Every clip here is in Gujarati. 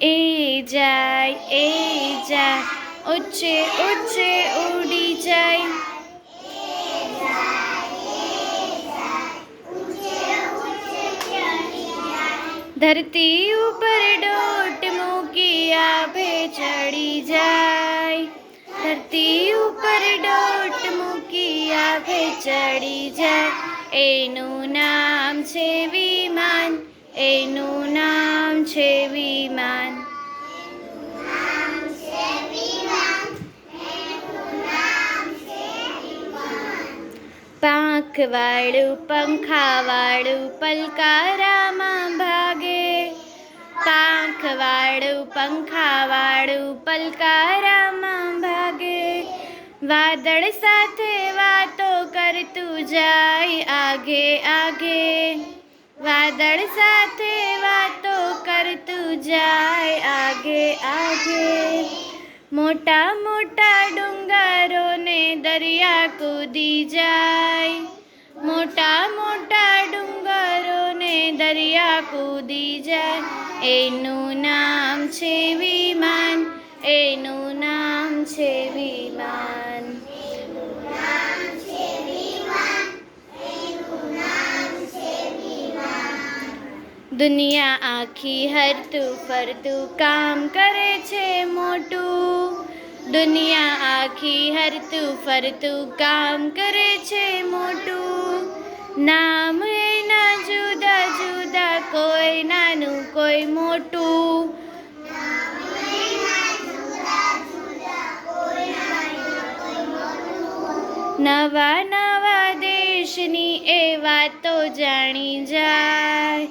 એ જાય એ જાય ઊંચે ઊંચે ઉડી જાય. ધરતી ઉપર ડોટ મૂકી આભે ચડી જાય. ધરતી ઉપર ડોટ મૂકી આભે ચડી જાય. એનું નામ છે વિમાન, એનું નામ પાંખ પંખાવાળું પલકારામાં ભાગે. પાંખવાળું પંખાવાળું પલકારામાં ભાગે. વાદળ સાથે વાતો કરતું જાય આગે આગે. વાદળ સાથે વાતો કરતું જાય આગે આગે. મોટા મોટા ડુંગરોને દરિયા કૂદી જાય. મોટા મોટા ડુંગરોને દરિયા કૂદી જાય. એનું નામ છે વિમાન, એનું નામ છે વિમાન. દુનિયા આખી હરતું ફરતું કામ કરે છે મોટું. દુનિયા આખી હરતું ફરતું કામ કરે છે મોટું. નામ એના જુદા જુદા, કોઈ નાનું, કોઈ મોટું. નવા નવા દેશની એ વાતો જાણી જાય.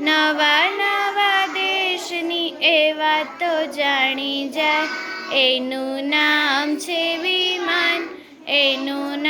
નવા નવા દેશની એ વાતો જાણી જાય. એનું નામ છે વિમાન, એનું